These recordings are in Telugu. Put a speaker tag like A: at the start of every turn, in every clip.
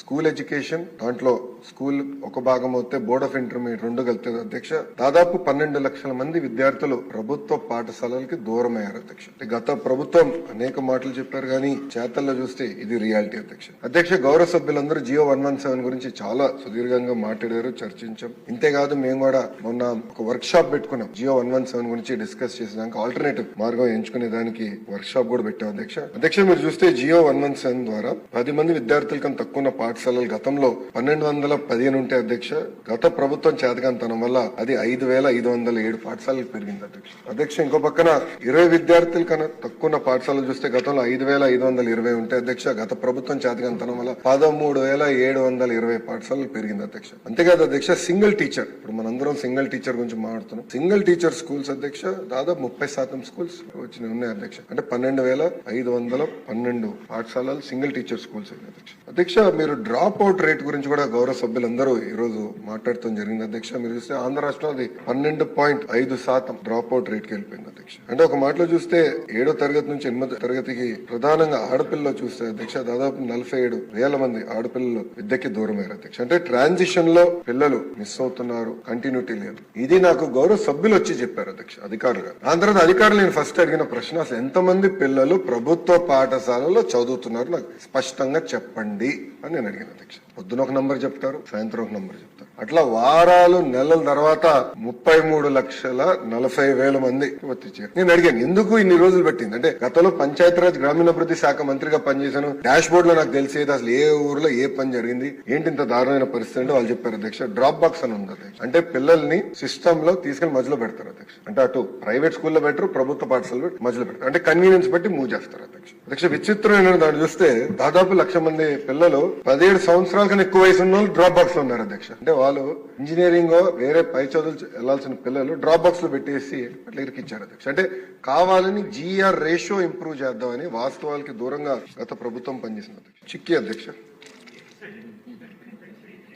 A: స్కూల్ ఎడ్యుకేషన్ దాంట్లో స్కూల్ ఒక భాగం అవుతే బోర్డ్ ఆఫ్ ఇంటర్మీడియట్ రెండు కలిపి అధ్యక్ష. దాదాపు పన్నెండు లక్షల మంది విద్యార్థులు ప్రభుత్వ పాఠశాలలకి దూరం అయ్యారు అధ్యక్ష గత ప్రభుత్వం అనేక మాటలు చెప్పారు కానీ చేతల్లో చూస్తే ఇది రియాలిటీ అధ్యక్ష. అధ్యక్ష గౌరవ సభ్యులందరూ జియో వన్ వన్ సెవెన్ గురించి చాలా సుదీర్ఘంగా మాట్లాడారు చర్చించాం. ఇంతేకాదు మేము కూడా మొన్న ఒక వర్క్ షాప్ పెట్టుకున్నాం. జియో వన్ వన్ సెవెన్ గురించి డిస్కస్ చేసినాక ఆల్టర్నేటివ్ మార్గం ఎంచుకునే దానికి వర్క్ షాప్ కూడా పెట్టాం అధ్యక్ష. అధ్యక్ష మీరు చూస్తే జియో వన్ వన్ సెవెన్ ద్వారా పది మంది విద్యార్థుల శాతం తక్కువ ఉన్న పాఠశాలలు గతంలో పన్నెండు వందల పదిహేను ఉంటే అధ్యక్ష గత ప్రభుత్వం చేతకంతనం వల్ల అది ఐదు వేల ఐదు వందల ఏడు పాఠశాలలు పెరిగింది అధ్యక్ష. అధ్యక్ష ఇంకో పక్కన ఇరవై విద్యార్థుల కన్నా తక్కువ ఉన్న పాఠశాలలు చూస్తే గతంలో ఐదు వేల ఐదు వందల ఇరవై ఉంటే అధ్యక్ష గత ప్రభుత్వం చేతకంతనం వల్ల పదమూడు వేల ఏడు వందల ఇరవై పాఠశాలలు పెరిగింది అధ్యక్ష. అంతేకాదు అధ్యక్ష సింగిల్ టీచర్. ఇప్పుడు మనందరం సింగిల్ టీచర్ గురించి మాట్లాడుతున్నాం. సింగిల్ టీచర్ స్కూల్స్ అధ్యక్ష దాదాపు ముప్పై శాతం స్కూల్స్ వచ్చినాయి ఉన్నాయి అధ్యక్ష. అంటే పన్నెండు వేల ఐదు వందల పన్నెండు పాఠశాలలు సింగిల్ టీచర్ స్కూల్స్ అధ్యక్ష అధ్యక్ష మీరు డ్రాప్ అవుట్ రేట్ గురించి కూడా గౌరవ సభ్యులందరూ ఈ రోజు మాట్లాడటం జరిగింది. అధ్యక్ష మీరు చూస్తే ఆంధ్ర రాష్ట్రంలో అది పన్నెండు పాయింట్ ఐదు శాతం డ్రాప్ అవుట్ రేట్కి వెళ్ళిపోయింది అధ్యక్ష. అంటే ఒక మాటలో చూస్తే ఏడో తరగతి నుంచి ఎనిమిదో తరగతికి ప్రధానంగా ఆడపిల్లలు చూస్తే అధ్యక్ష దాదాపు నలభై ఏడు వేల మంది ఆడపిల్లలు విద్యకి దూరమయ్యారు అధ్యక్ష. అంటే ట్రాన్సిషన్లో పిల్లలు మిస్ అవుతున్నారు కంటిన్యూటీ లేదు. ఇది నాకు గౌరవ సభ్యులు వచ్చి చెప్పారు అధ్యక్ష అధికారులుగా దాని తర్వాత అధికారులు నేను ఫస్ట్ అడిగిన ప్రశ్న అసలు ఎంతమంది పిల్లలు ప్రభుత్వ పాఠశాలలో చదువుతున్నారు? నాకు స్పష్టంగా చెప్పండి. అని నేను అడిగాను అధ్యక్ష. పొద్దున ఒక నంబర్ చెప్తారు సాయంత్రం ఒక నంబర్ చెప్తారు. అట్లా వారాలు నెలల తర్వాత ముప్పై మూడు లక్షల నలభై వేల మంది వచ్చారు నేను అడిగాను ఎందుకు ఇన్ని రోజులు పెట్టింది? అంటే గతంలో పంచాయతీరాజ్ గ్రామీణాభివృద్ధి శాఖ మంత్రిగా పనిచేశాను. డాష్ బోర్డ్లో నాకు తెలిసేది అసలు ఏ ఊర్లో ఏ పని జరిగింది ఏంటి ఇంత దారుణమైన పరిస్థితి అంటే వాళ్ళు చెప్పారు అధ్యక్ష. డ్రాప్ బాక్స్ అని ఉంది అధ్యక్ష. అంటే పిల్లల్ని సిస్టమ్లో తీసుకెళ్ళి మధ్యలో పెడతారు అధ్యక్ష. అంటే అటు ప్రైవేట్ స్కూల్లో పెట్టరు ప్రభుత్వ పాఠశాలలో మధ్యలో పెడతారు. అంటే కన్వీనియన్స్ బట్టి మూవ్ చేస్తారు అధ్యక్ష. అధ్యక్ష విచిత్రమైన దాన్ని చూస్తే దాదాపు లక్ష మంది పిల్లలు పదిహేడు సంవత్సరాల కన్నా ఎక్కువ వయసు ఉన్న వాళ్ళు డ్రాప్ బాక్స్లో ఉన్నారు అధ్యక్ష. అంటే వాళ్ళు ఇంజనీరింగ్ వేరే పై చదువులు వెళ్ళాల్సిన పిల్లలు డ్రాప్ బాక్స్లో పెట్టేసి అట్లా ఇరికిచ్చారు అధ్యక్ష. అంటే కావాలని జిఆర్ రేషియో ఇంప్రూవ్ చేద్దామని వాస్తవాలకి దూరంగా గత ప్రభుత్వం పనిచేసింది అధ్యక్ష. చిక్కీ అధ్యక్ష.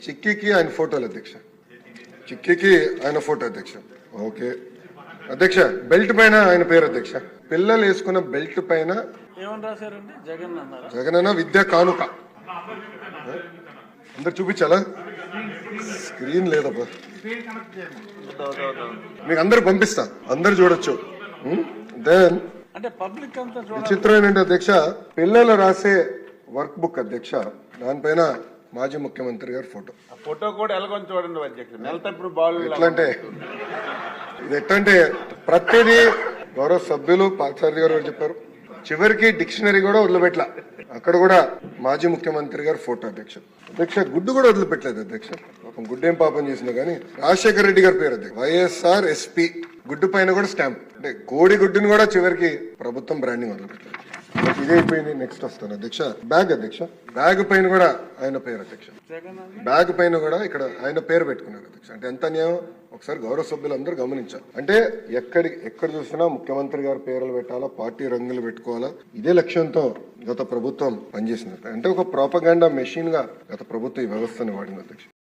A: చిక్కీకి ఆయన ఫోటోలు అధ్యక్ష. చిక్కీకి ఆయన ఫోటో అధ్యక్ష. ఓకే. అధ్యక్ష బెల్ట్ పైన ఆయన పేరు అధ్యక్ష. పిల్లలు వేసుకున్న బెల్ట్ పైన
B: జగన్
A: జగనన్న విద్యా కానుక. అందరు చూపించాలా? స్క్రీన్ లేదబ్బా. మీకు అందరు పంపిస్తా. అందరు చూడొచ్చు. దెన్
B: అంటే పబ్లిక్ అంతా
A: విచిత్రం ఏంటంటే అధ్యక్ష పిల్లలు రాసే వర్క్ బుక్ అధ్యక్ష దానిపైన మాజీ ముఖ్యమంత్రి గారి ఫోటో.
C: ఆ ఫోటో కూడా ఎలాగొని చూడండి అధ్యక్షుడు. నెలతప్పుడు బాల్
A: ఎట్లంటే ఇది ఎట్లంటే ప్రతిదీ గౌరవ సభ్యులు పార్థసారథి గారు చెప్పారు. చివరికి డిక్షనరీ కూడా వదిలిపెట్ల. అక్కడ కూడా మాజీ ముఖ్యమంత్రి గారు ఫోటో అధ్యక్ష అధ్యక్ష గుడ్డు కూడా వదిలిపెట్టలేదు అధ్యక్ష. పాపం గుడ్డు ఏం పాపం చేసినా కానీ రాజశేఖర రెడ్డి గారి పేరు అధ్యక్ష. వైఎస్ఆర్ ఎస్పీ గుడ్డు పైన కూడా స్టాంప్. అంటే కోడి గుడ్డుని కూడా చివరికి ప్రభుత్వం బ్రాండింగ్ వదిలిపెట్టలేదు ఇదే నెక్స్ట్ వస్తాను అధ్యక్ష. బ్యాగ్ అధ్యక్ష. బ్యాగ్ పైన కూడా ఆయన పేరు అధ్యక్ష. బ్యాగ్ పైన కూడా ఇక్కడ ఆయన పేరు పెట్టుకున్నారు అధ్యక్ష. అంటే ఎంత న్యాయం ఒకసారి గౌరవ సభ్యులందరూ గమనించాలి. అంటే ఎక్కడి ఎక్కడ చూసినా ముఖ్యమంత్రి గారి పేర్లు పెట్టాలా పార్టీ రంగులు పెట్టుకోవాలా? ఇదే లక్ష్యంతో గత ప్రభుత్వం పనిచేసింది అంటే ఒక ప్రాపగాండా మెషిన్గా గత ప్రభుత్వం ఈ వ్యవస్థను వాడింది అధ్యక్ష.